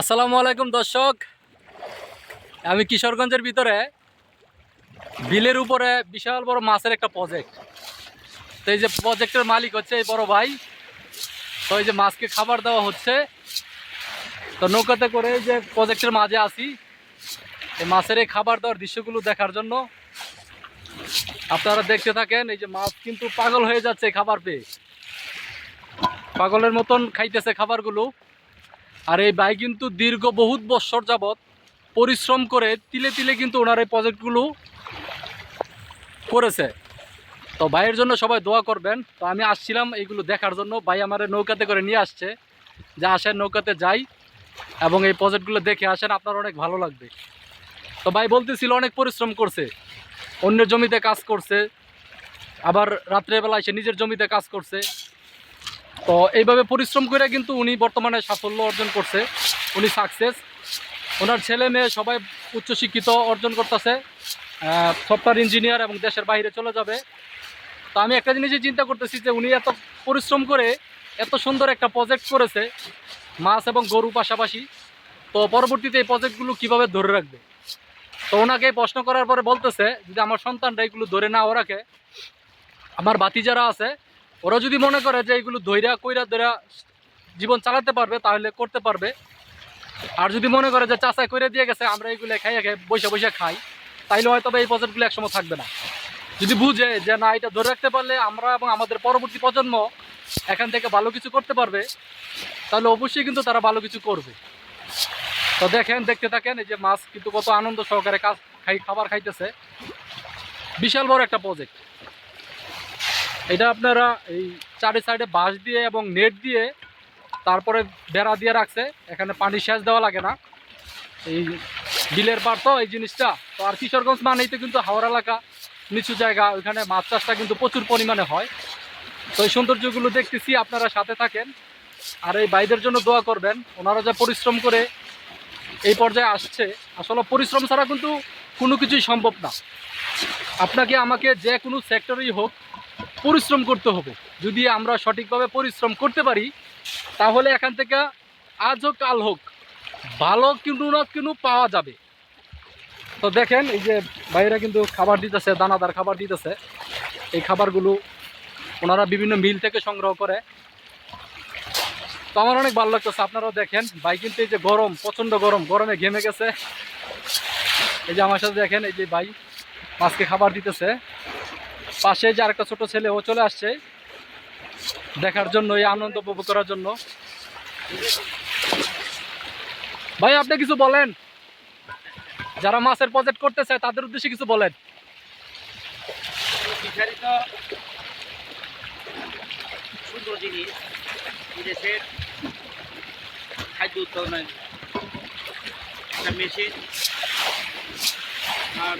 আসসালামু আলাইকুম, দর্শক। আমি কিশোরগঞ্জের ভিতরে। বিলের উপরে বিশাল বড় মাছের একটা প্রজেক্ট তো এই যে প্রজেক্টের মালিক হচ্ছে এই বড় ভাই। তো এই যে মাছকে খাবার দেওয়া হচ্ছে। তো নৌকাতে করে এই যে প্রজেক্টের মাঝে আসি এই মাছের এই খাবার দেওয়ার দৃশ্যগুলো দেখার জন্য। আপনারা দেখতে থাকেন, এই যে মাছ কিন্তু পাগল হয়ে যাচ্ছে খাবার পেয়ে। পাগলের মতন খাইতেছে খাবারগুলো। আর এই ভাই কিন্তু দীর্ঘ বহুত বৎসর যাবৎ পরিশ্রম করে তিলে তিলে কিন্তু ওনার এই প্রজেক্টগুলো করেছে। তো ভাইয়ের জন্য সবাই দোয়া করবেন। তো আমি আসছিলাম এইগুলো দেখার জন্য। ভাই আমার নৌকাতে করে নিয়ে আসছে। যে আসেন নৌকাতে যাই এবং এই প্রজেক্টগুলো দেখে আসেন, আপনার অনেক ভালো লাগবে। তো ভাই বলতেছিল অনেক পরিশ্রম করছে, অন্যের জমিতে কাজ করছে, আবার রাত্রেবেলা এসে নিজের জমিতে কাজ করছে। তো এইভাবে পরিশ্রম করে কিন্তু উনি বর্তমানে সাফল্য অর্জন করছে। উনি সাকসেস ওনার ছেলে মেয়ে সবাই উচ্চশিক্ষিত অর্জন করতেছে। সফটওয়্যার ইঞ্জিনিয়ার এবং দেশের বাইরে চলে যাবে। তো আমি একটা জিনিসই চিন্তা করতেছি যে উনি এত পরিশ্রম করে এত সুন্দর একটা প্রজেক্ট করেছে, মাছ এবং গরু পাশাপাশি। তো পরবর্তীতে এই প্রজেক্টগুলো কীভাবে ধরে রাখবে? তো ওনাকে প্রশ্ন করার পরে বলতেছে, যদি আমার সন্তানরা এগুলো ধরে নাও রাখে, আমার বাতি যারা আছে ওরা যদি মনে করে যে এগুলো ধৈরা, কইরা ধৈরা জীবন চালাতে পারবে, তাহলে করতে পারবে। আর যদি মনে করে যে চাষাই করে দিয়ে গেছে, আমরা এগুলো খাইয়ে খাই বসে বসে খাই, তাইলে হয়তো এই প্রজেক্টগুলো একসময় থাকবে না। যদি বুঝে যে না, এটা ধরে রাখতে পারলে আমরা এবং আমাদের পরবর্তী প্রজন্ম এখান থেকে ভালো কিছু করতে পারবে, তাহলে অবশ্যই কিন্তু তারা ভালো কিছু করবে। তো দেখেন, দেখতে থাকেন, এই যে মাছ কিন্তু কত আনন্দ সহকারে কাজ খাই, খাবার খাইতেছে। বিশাল বড় একটা প্রজেক্ট এটা আপনারা এই চারি সাইডে বাঁশ দিয়ে এবং নেট দিয়ে তারপরে বেড়া দিয়ে রাখছে। এখানে পানি সেচ দেওয়া লাগে না। এই বিলের পার তো, এই জিনিসটা। তো আর কিশোরগঞ্জ মানেই তো কিন্তু হাওড় এলাকা, নিচু জায়গা, ওইখানে মাছ চাষটা কিন্তু প্রচুর পরিমাণে হয়। তো এই সৌন্দর্যগুলো দেখতেছি, আপনারা সাথে থাকেন। আর এই ভাইদের জন্য দোয়া করবেন, ওনারা যা পরিশ্রম করে এই পর্যায়ে আসছে, আসলে পরিশ্রম ছাড়া কিন্তু কোনো কিছুই সম্ভব না। আপনাকে, আমাকে যে কোনো সেক্টরেই হোক পরিশ্রম করতে হবে। যদি আমরা সঠিকভাবে পরিশ্রম করতে পারি, তাহলে এখান থেকে আজ হোক, কাল হোক, ভালো কিন্তু না কিন্তু পাওয়া যাবে। তো দেখেন, এই যে বাইরে কিন্তু খাবার দিতেছে, দানাদার খাবার দিতেছে। এই খাবারগুলো ওনারা বিভিন্ন মিল থেকে সংগ্রহ করে। তো আমার অনেক ভালো লাগতেছে, আপনারাও দেখেন। ভাই কিন্তু এই যে গরম, প্রচণ্ড গরম, গরমে ঘেমে গেছে। এই যে আমার সাথে দেখেন, এই যে ভাই মাছকে খাবার দিতেছে। পাশে যে আরেকটা ছোট ছেলে, ও চলে আসছে। দেখার জন্য, এই আনন্দ উপভোগ করার জন্য। ভাই, আপনি কিছু বলেন? যারা মাছের প্রজেক্ট করতে চায়, তাদের উদ্দেশ্যে কিছু বলেন। সুন্দর জিনিস খাদ্য উৎপাদনের মেশিন আর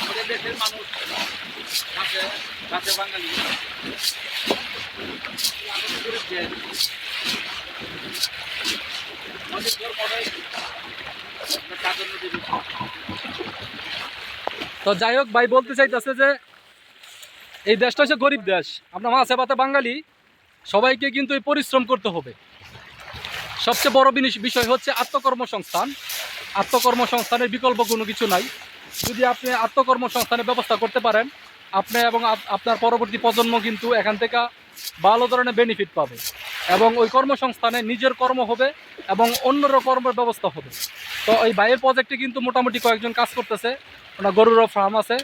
আমাদের দেশের মানুষ বাঙালি তো যাই হোক, ভাই বলতে চাইতেছে যে এই দেশটা হচ্ছে গরিব দেশ। আমরা মাছে ভাতে বাঙালি, সবাইকে কিন্তু এই পরিশ্রম করতে হবে। সবচেয়ে বড় বিষয় হচ্ছে আত্মকর্মসংস্থান। আত্মকর্মসংস্থানের বিকল্প কোনো কিছু নাই। যদি আপনি আত্মকর্মসংস্থানের ব্যবস্থা করতে পারেন, আপনি এবং আপনার পরবর্তী প্রজন্ম কিন্তু এখান থেকে ভালো ধরনের বেনিফিট পাবে এবং ওই কর্মসংস্থানে নিজের কর্ম হবে এবং অন্যর কর্মের ব্যবস্থা হবে। তো এই বাইরের প্রজেক্টে কিন্তু মোটামুটি কয়েকজন কাজ করতেছে। ওনার গরুরও ফার্ম আছে।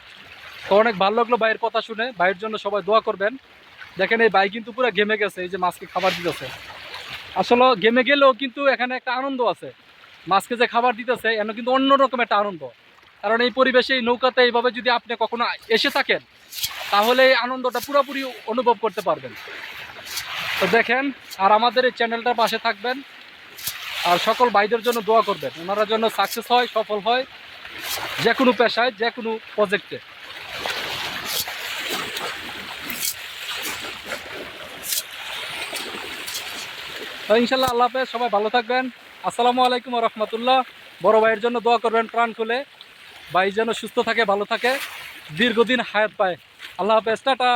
তো অনেক ভালো লাগল ভাইয়ের কথা শুনে। ভাইয়ের জন্য সবাই দোয়া করবেন। দেখেন এই ভাই কিন্তু পুরো ঘেমে গেছে, এই যে মাছকে খাবার দিতেছে। আসলে গেমে গেলেও কিন্তু এখানে একটা আনন্দ আছে। মাছকে যে খাবার দিতেছে, এন কিন্তু অন্যরকম একটা আনন্দ। কারণ এই পরিবেশে, এই নৌকাতে এইভাবে যদি আপনি কখনো এসে থাকেন, তাহলে এই আনন্দটা পুরোপুরি অনুভব করতে পারবেন। তো দেখেন, আর আমাদের এই চ্যানেলটার পাশে থাকবেন। আর সকল ভাইদের জন্য দোয়া করবেন। ওনারা জন্য সাকসেস হয়, সফল হয়, যে কোনো পেশায়, যে কোনো প্রজেক্টে ইনশাল্লাহ আল্লাহ হাফেজ, সবাই ভালো থাকবেন। আসসালামু আলাইকুম রহমতুল্লাহ। বড় ভাইয়ের জন্য দোয়া করবেন প্রাণ খুলে। ভাই যেন সুস্থ থাকে ভালো থাকে। দীর্ঘদিন হায়াত পায়। আল্লাহ হাফেজ টাটা।